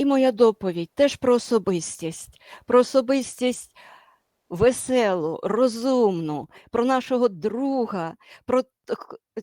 І моя доповідь теж про особистість, про особистість веселу, розумну, про нашого друга, про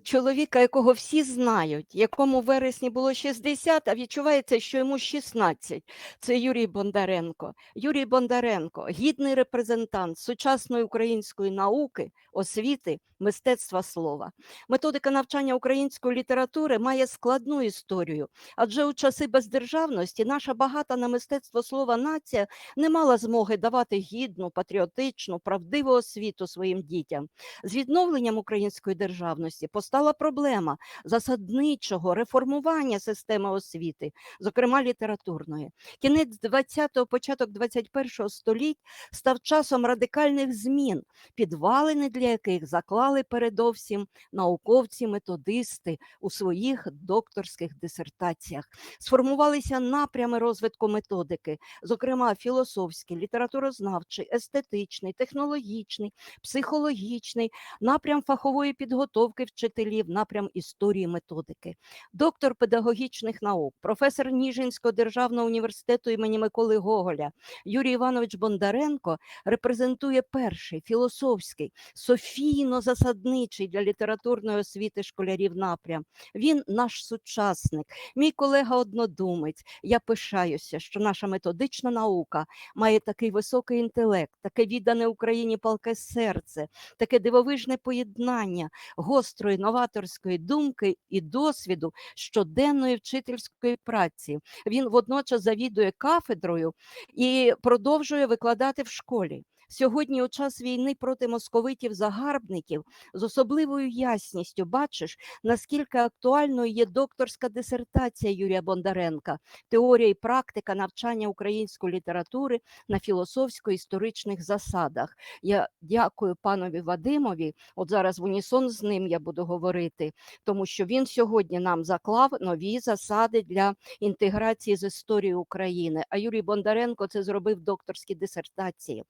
чоловіка, якого всі знають, якому вересні було 60, а відчувається, що йому 16. Це Юрій Бондаренко. Юрій Бондаренко гідний репрезентант сучасної української науки, освіти, мистецтва слова. Методика навчання української літератури має складну історію, адже у часи бездержавності наша багата на мистецтво слова нація не мала змоги давати гідну, патріотичну, правдиву освіту своїм дітям. З відновленням української державності постала проблема засадничого реформування системи освіти, зокрема літературної. Кінець 20-го, початок 21-го століть став часом радикальних змін, підвалини для яких заклали передовсім науковці, методисти у своїх докторських дисертаціях. Сформувалися напрями розвитку методики, зокрема філософський, літературознавчий, естетичний, технологічний, психологічний, напрям фахової підготовки вчителів, напрям історії методики. Доктор педагогічних наук, професор Ніжинського державного університету імені Миколи Гоголя Юрій Іванович Бондаренко репрезентує перший філософський, софійно-засадничий для літературної освіти школярів напрям. Він наш сучасник, мій колега-однодумець. Я пишаюся, що наша методична наука має такий високий інтелект, таке віддане Україні палке серце, таке дивовижне поєднання гострої новаторської думки і досвіду щоденної вчительської праці. Він водночас завідує кафедрою і продовжує викладати в школі. Сьогодні, у час війни проти московитів-загарбників, з особливою ясністю бачиш, наскільки актуальною є докторська дисертація Юрія Бондаренка, теорія і практика навчання української літератури на філософсько-історичних засадах. Я дякую панові Вадимові. От зараз в унісон з ним я буду говорити, тому що він сьогодні нам заклав нові засади для інтеграції з історією України. А Юрій Бондаренко це зробив в докторській дисертації.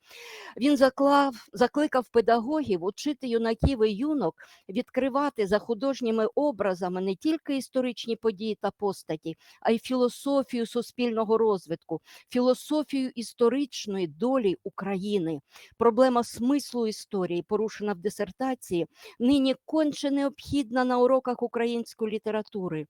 Він заклав, закликав педагогів учити юнаків і юнок відкривати за художніми образами не тільки історичні події та постаті, а й філософію суспільного розвитку, філософію історичної долі України. Проблема смислу історії, порушена в дисертації, нині конче необхідна на уроках української літератури.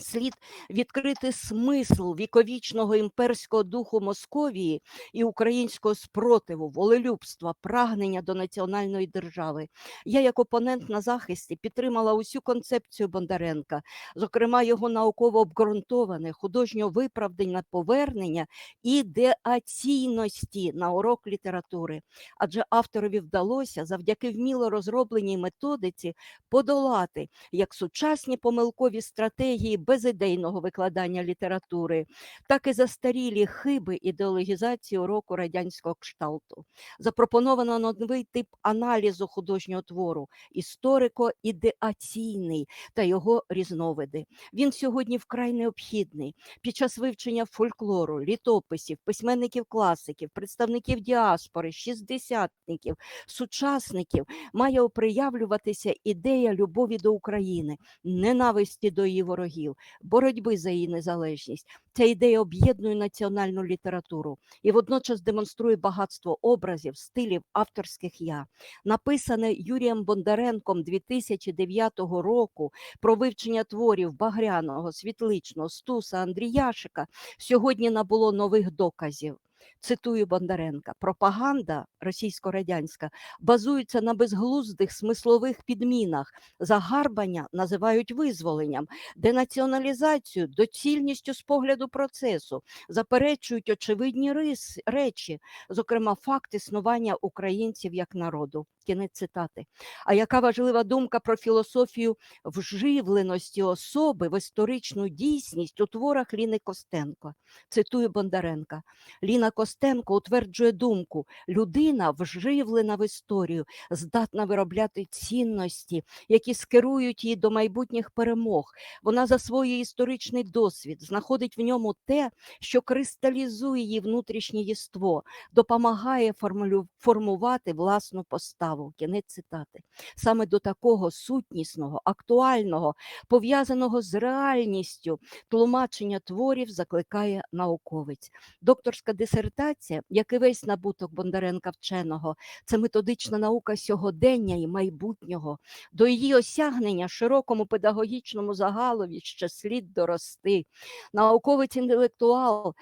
Слід відкрити смисл віковічного імперського духу Московії і українського спротиву, волелюбства, прагнення до національної держави. Я, як опонент на захисті, підтримала усю концепцію Бондаренка, зокрема його науково обґрунтоване, художньо виправдане повернення ідеаційності на урок літератури. Адже авторові вдалося завдяки вміло розробленій методиці подолати як сучасні помилкові стратегії безідейного викладання літератури, так і застарілі хиби ідеологізації уроку радянського кшталту. Запропоновано новий тип аналізу художнього твору історико-ідеаційний та його різновиди. Він сьогодні вкрай необхідний під час вивчення фольклору, літописів, письменників класиків, представників діаспори, шістдесятників, сучасників має оприявлюватися ідея любові до України, ненависті до її ворогів, боротьби за її незалежність. Ця ідея об'єднує національну літературу і водночас демонструє багатство образів, стилів авторських я. Написане Юрієм Бондаренком 2009 року про вивчення творів Багряного, Світличного, Стуса, Андріяшика сьогодні набуло нових доказів. Цитую Бондаренка: пропаганда російсько-радянська базується на безглуздих смислових підмінах. Загарбання називають визволенням, денаціоналізацію доцільністю з погляду процесу, заперечують очевидні рис, речі, зокрема факт існування українців як народу. Кінець цитати. А яка важлива думка про філософію вживленості особи в історичну дійсність у творах Ліни Костенко? Цитую Бондаренка. Ліна Костенко утверджує думку: людина вживлена в історію, здатна виробляти цінності, які скерують її до майбутніх перемог. Вона засвоює історичний досвід, знаходить в ньому те, що кристалізує її внутрішнє єство, допомагає формулю- формувати власну поставу. Цікаво. Кінець цитати. Саме до такого сутнісного, актуального, пов'язаного з реальністю тлумачення творів закликає науковець. Докторська дисертація, як і весь набуток Бондаренка вченого, це методична наука сьогодення і майбутнього. До її осягнення широкому педагогічному загалові ще слід дорости. Науковець інтелектуал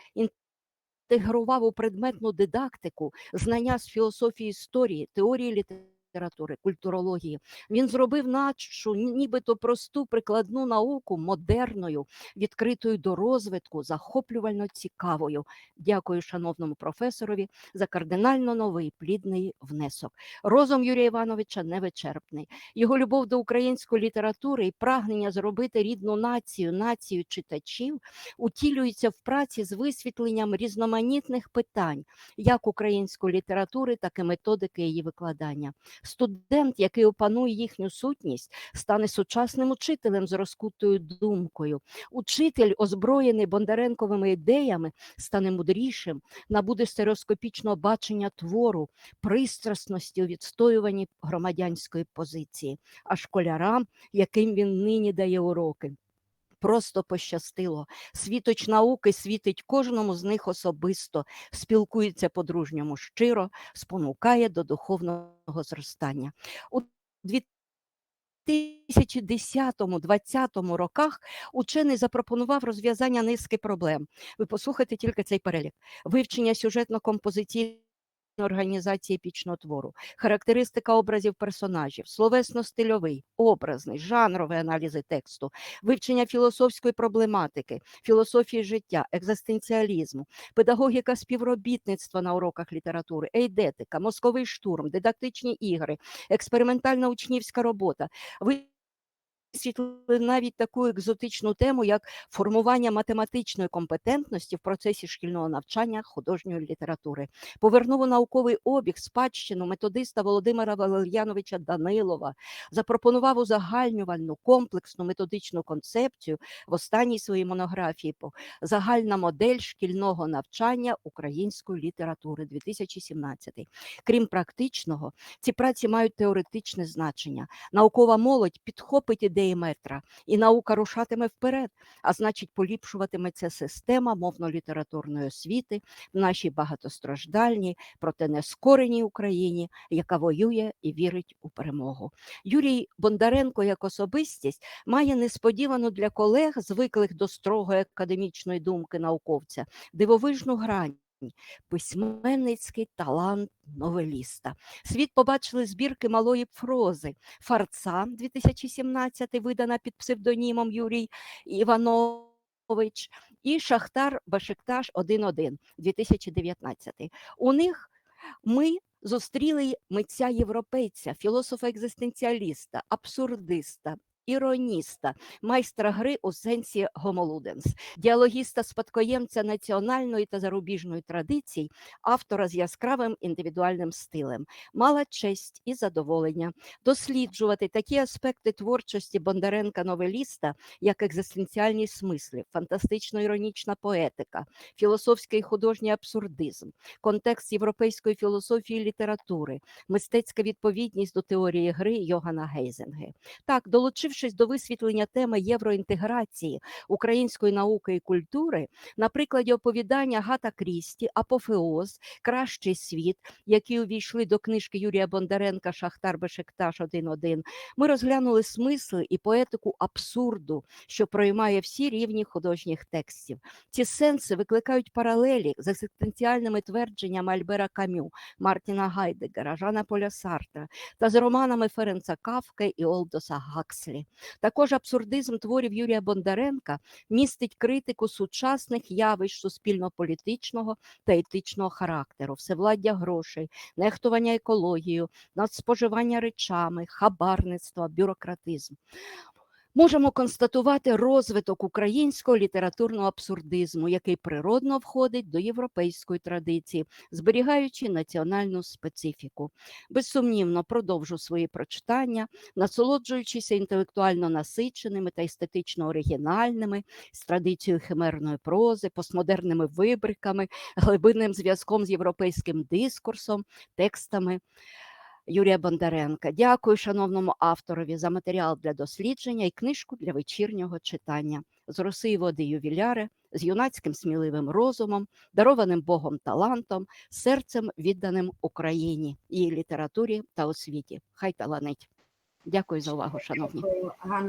інтегрував у предметну дидактику знання з філософії історії, теорії літератури, культурології. Він зробив нашу нібито просту прикладну науку модерною, відкритою до розвитку, захоплювально цікавою. Дякую шановному професорові за кардинально новий плідний внесок. Розум Юрія Івановича невичерпний. Його любов до української літератури і прагнення зробити рідну націю, націю читачів утілюється в праці з висвітленням різноманітних питань, як української літератури, так і методики її викладання. Студент, який опанує їхню сутність, стане сучасним учителем з розкутою думкою. Учитель, озброєний Бондаренковими ідеями, стане мудрішим, набуде стереоскопічного бачення твору, пристрасності у відстоюванні громадянської позиції, а школярам, яким він нині дає уроки. Просто пощастило. Світоч науки світить кожному з них особисто, спілкується по-дружньому щиро, спонукає до духовного зростання. У 2010-2020 роках учений запропонував розв'язання низки проблем. Ви послухайте тільки цей перелік: вивчення сюжетно-композиційної організації епічного твору, характеристика образів персонажів, словесно-стильовий, образний, жанровий аналізи тексту, вивчення філософської проблематики, філософії життя, екзистенціалізму, педагогіка співробітництва на уроках літератури, ейдетика, мозковий штурм, дидактичні ігри, експериментальна учнівська робота. Висвітлили навіть таку екзотичну тему, як формування математичної компетентності в процесі шкільного навчання художньої літератури. Повернув у науковий обіг спадщину методиста Володимира Валер'яновича Данилова, запропонував узагальнювальну комплексну методичну концепцію в останній своїй монографії по загальна модель шкільного навчання української літератури 2017. Крім практичного, ці праці мають теоретичне значення. Наукова молодь підхопить ідеї метра, і наука рушатиме вперед, а значить, поліпшуватиметься система мовно-літературної освіти в нашій багатостраждальній, проте нескореній Україні, яка воює і вірить у перемогу. Юрій Бондаренко як особистість має несподівану для колег, звиклих до строгої академічної думки науковця, дивовижну грань. Письменницький талант новеліста. Світ побачили збірки малої прози Фарца 2017, видана під псевдонімом Юрій Іванович, і Шахтар Башикташ 1.1 2019. У них ми зустріли митця європейця, філософа-екзистенціаліста, абсурдиста, іроніста, майстра гри у сенсі гомолуденс, діалогіста спадкоємця національної та зарубіжної традицій, автора з яскравим індивідуальним стилем, мала честь і задоволення досліджувати такі аспекти творчості Бондаренка новеліста, як екзистенціальні смисли, фантастично-іронічна поетика, філософський і художній абсурдизм, контекст європейської філософії і літератури, мистецька відповідність до теорії гри Йогана Гейзенге. Так, долучившись до висвітлення теми євроінтеграції української науки і культури, на прикладі оповідання Гата Крісті, Апофеоз, Кращий світ, які увійшли до книжки Юрія Бондаренка Шахтар Бешекташ 1.1, ми розглянули смисли і поетику абсурду, що проймає всі рівні художніх текстів. Ці сенси викликають паралелі з екзистенціальними твердженнями Альбера Камю, Мартіна Гайдегера, Жана Поля Сартра та з романами Ференца Кавки і Олдоса Гакслі. Також абсурдизм творів Юрія Бондаренка містить критику сучасних явищ суспільно-політичного та етичного характеру, всевладдя грошей, нехтування екологією, надспоживання речами, хабарництва, бюрократизм. Можемо констатувати розвиток українського літературного абсурдизму, який природно входить до європейської традиції, зберігаючи національну специфіку. Безсумнівно продовжу свої прочитання, насолоджуючися інтелектуально насиченими та естетично оригінальними, з традицією химерної прози, постмодерними вибриками, глибинним зв'язком з європейським дискурсом, текстами Юрія Бондаренка. Дякую шановному авторові за матеріал для дослідження і книжку для вечірнього читання з роси води ювіляри, з юнацьким сміливим розумом, дарованим Богом талантом, серцем відданим Україні, її літературі та освіті. Хай таланить. Дякую за увагу, шановні.